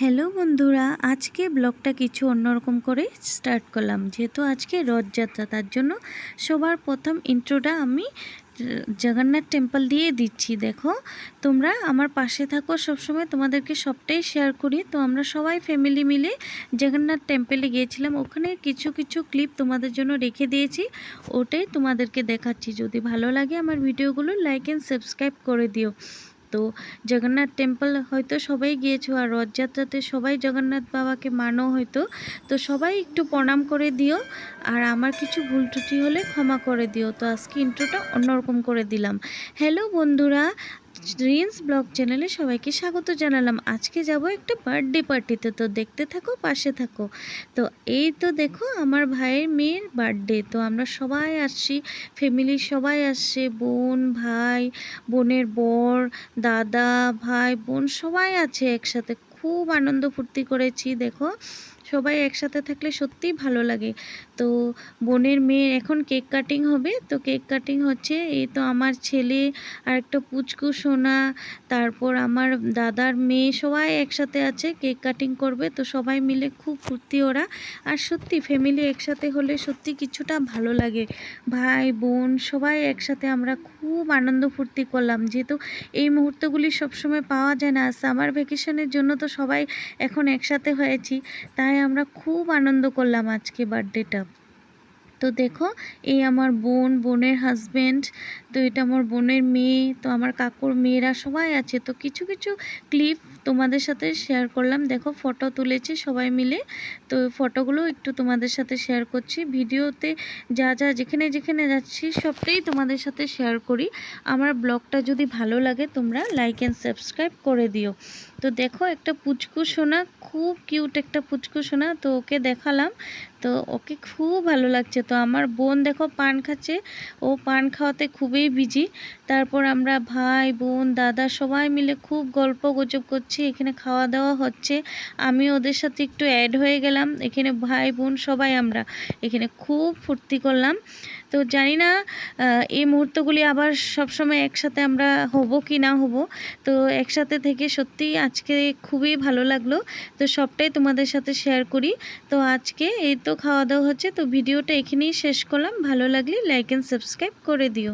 Hello বন্ধুরা, আজকে ব্লগটা কিছু অন্যরকম করে স্টার্ট করলাম। যেহেতু আজকে রথযাত্রা, তার জন্য সবার প্রথম ইন্ট্রোটা আমি জগন্নাথ টেম্পল দিয়ে দিচ্ছি। দেখো, তোমরা আমার পাশে থাকো, সবসময় তোমাদেরকে সবটাই শেয়ার করি। তো আমরা সবাই ফ্যামিলি মিলে জগন্নাথ টেম্পলে গিয়েছিলাম। ওখানে কিছু কিছু ক্লিপ তোমাদের জন্য রেখে দিয়েছি। ওটাই তোমাদেরকে দেখাচ্ছি। যদি ভালো লাগে আমার ভিডিওগুলো লাইক অ্যান্ড সাবস্ক্রাইব করে দিও। তো জগন্নাথ টেম্পল হয়তো সবাই গিয়েছো আর রথযাত্রাতে সবাই জগন্নাথ বাবাকে মানো হয়তো। তো সবাই একটু প্রণাম করে দিও আর আমার কিছু ভুল ত্রুটি হলে ক্ষমা করে দিও। তো আজকে ইন্ট্রোটা অন্যরকম করে দিলাম। হ্যালো বন্ধুরা রিন্স ব্লগ চ্যানেলে সবাইকে স্বাগত জানালাম। আজকে যাব একটা বার্থডে পার্টিতে তো দেখতে থাকো, পাশে থাকো। তো এই তো দেখো, আমার ভাইয়ের মেয়ের বার্থডে তো আমরা সবাই আসছি ফ্যামিলির সবাই আসছে, বোন, ভাই, বোনের বর, দাদা, ভাই, বোন সবাই আছে একসাথে। খুব আনন্দ ফুর্তি করেছি, দেখো। সবাই একসাথে থাকলে সত্যিই ভালো লাগে। তো বোনের মেয়ের এখন কেক কাটিং হবে। তো কেক কাটিং হচ্ছে এই তো আমার ছেলে আর একটা পুচকু সোনা, তারপর আমার দাদার মেয়ে সবাই একসাথে আছে, কেক কাটিং করবে। তো সবাই মিলে খুব ফুর্তি ওরা। আর সত্যি ফ্যামিলি একসাথে হলে সত্যি কিছুটা ভালো লাগে। ভাই, বোন সবাই একসাথে আমরা খুব আনন্দ ফুর্তি করলাম। যেহেতু এই মুহূর্তগুলি সবসময় পাওয়া যায় না, সামার ভ্যাকেশনের জন্য তো সবাই এখন একসাথে হয়েছি। তাই আমরা খুব আনন্দ করলাম আজকে বার্থডেটা। তো দেখো, এই আমার বোন, বোনের হাজব্যান্ড তো এটা আমার বোনের মেয়ে, তো আমার কাকুর মেয়েরা সবাই আছে। তো কিছু কিছু ক্লিপ তোমাদের সাথে শেয়ার করলাম। দেখো ফটো তুলেছি সবাই মিলে। তো ফটোগুলো একটু তোমাদের সাথে শেয়ার করছি। ভিডিওতে যা যা, যেখানে যেখানে যাচ্ছি, সবটাই তোমাদের সাথে শেয়ার করি। আমার ব্লগটা যদি ভালো লাগে, তোমরা লাইক অ্যান্ড সাবস্ক্রাইব করে দিও। তো দেখো একটা পুচকু সোনা, খুব কিউট একটা পুচকু সোনা, তো ওকে দেখালাম। তো ওকে খুব ভালো লাগছে। তো আমার বোন দেখো পান খাচ্ছে, ও পান খাওয়াতে খুবই বিজি তারপর আমরা ভাই, বোন, দাদা সবাই মিলে খুব গল্প গুজব করছি, এখানে খাওয়া দাওয়া হচ্ছে। আমি ওদের সাথে একটু অ্যাড হয়ে গেলাম, এখানে ভাই, বোন সবাই আমরা এখানে খুব ফুর্তি করলাম। তো জানি না এই মুহূর্তগুলি আবার সবসময় একসাথে আমরা হব কি না হব। তো একসাথে থেকে সত্যি আজকে খুবই ভালো লাগল। তো সবটাই তোমাদের সাথে শেয়ার করি। তো আজকে এই তো খাওয়া দাওয়া হচ্ছে। তো ভিডিওটা এখানেই শেষ করলাম। ভালো লাগলে লাইক অ্যান্ড সাবস্ক্রাইব করে দিও।